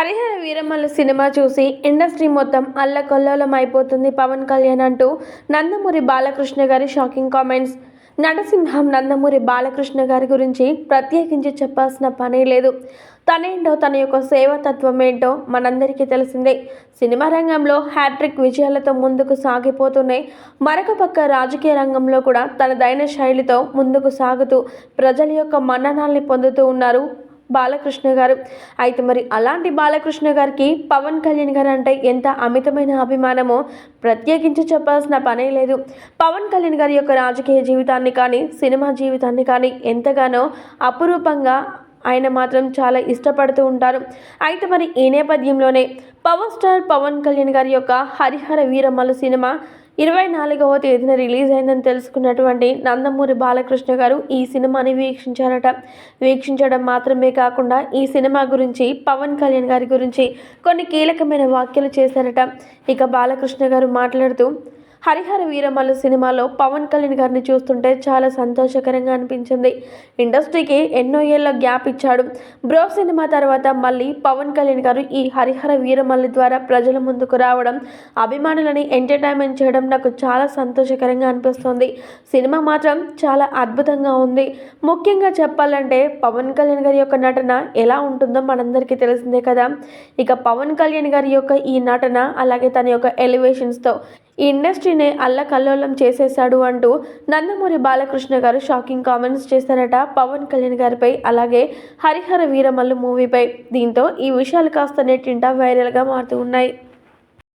Harihara Veeramallu cinema చూసి industry మొత్తం అల్లకొల్లోలం అయిపోతుంది పవన్ కళ్యాణ్ అంటూ నందమూరి బాలకృష్ణ గారి షాకింగ్ కామెంట్స్. నటసింహం నందమూరి బాలకృష్ణ గారి గురించి ప్రత్యేకించి చెప్పాల్సిన పనే లేదు. తనేంటో తన యొక్క సేవతత్వం ఏంటో మనందరికీ తెలిసిందే. సినిమా రంగంలో హ్యాట్రిక్ విజయాలతో ముందుకు సాగిపోతున్నాయి మరొక పక్క రాజకీయ రంగంలో కూడా తనదైన శైలితో ముందుకు సాగుతూ ప్రజల యొక్క మన్ననాల్ని పొందుతూ ఉన్నారు బాలకృష్ణ గారు. అయితే మరి అలాంటి బాలకృష్ణ గారికి పవన్ కళ్యాణ్ గారు అంటే ఎంత అమితమైన అభిమానమో ప్రత్యేకించి చెప్పాల్సిన పనే లేదు. పవన్ కళ్యాణ్ గారి యొక్క రాజకీయ జీవితాన్ని కానీ సినిమా జీవితాన్ని కానీ ఎంతగానో అపురూపంగా ఆయన మాత్రం చాలా ఇష్టపడుతూ ఉంటారు. అయితే మరి ఈ నేపథ్యంలోనే పవర్ స్టార్ పవన్ కళ్యాణ్ గారి యొక్క హరిహర వీరమ్మలు సినిమా ఇరవై నాలుగవ తేదీన రిలీజ్ అయిందని తెలుసుకున్నటువంటి నందమూరి బాలకృష్ణ గారు ఈ సినిమాని వీక్షించారట. వీక్షించడం మాత్రమే కాకుండా ఈ సినిమా గురించి పవన్ కళ్యాణ్ గారి గురించి కొన్ని కీలకమైన వ్యాఖ్యలు చేశారట. ఇక బాలకృష్ణ గారు మాట్లాడుతూ హరిహర వీరమల్లు సినిమాలో పవన్ కళ్యాణ్ గారిని చూస్తుంటే చాలా సంతోషకరంగా అనిపించింది. ఇండస్ట్రీకి ఎన్నో ఏళ్ళ గ్యాప్ ఇచ్చాడు. బ్రో సినిమా తర్వాత మళ్ళీ పవన్ కళ్యాణ్ గారు ఈ హరిహర వీరమల్ల ద్వారా ప్రజల ముందుకు రావడం అభిమానులని ఎంటర్టైన్మెంట్ చేయడం నాకు చాలా సంతోషకరంగా అనిపిస్తుంది. సినిమా మాత్రం చాలా అద్భుతంగా ఉంది. ముఖ్యంగా చెప్పాలంటే పవన్ కళ్యాణ్ గారి యొక్క నటన ఎలా ఉంటుందో మనందరికీ తెలిసిందే కదా. ఇక పవన్ కళ్యాణ్ గారి యొక్క ఈ నటన అలాగే తన యొక్క ఎలివేషన్స్తో ఈ ఇండస్ట్రీనే అల్లకల్లోలం చేసేశాడు అంటూ నందమూరి బాలకృష్ణ గారు షాకింగ్ కామెంట్స్ చేశారట. పవన్ కళ్యాణ్ గారిపై అలాగే హరిహర వీరమల్లు మూవీపై. దీంతో ఈ విషయాలు కాస్త నెట్టింట వైరల్గా మారుతూ ఉన్నాయి.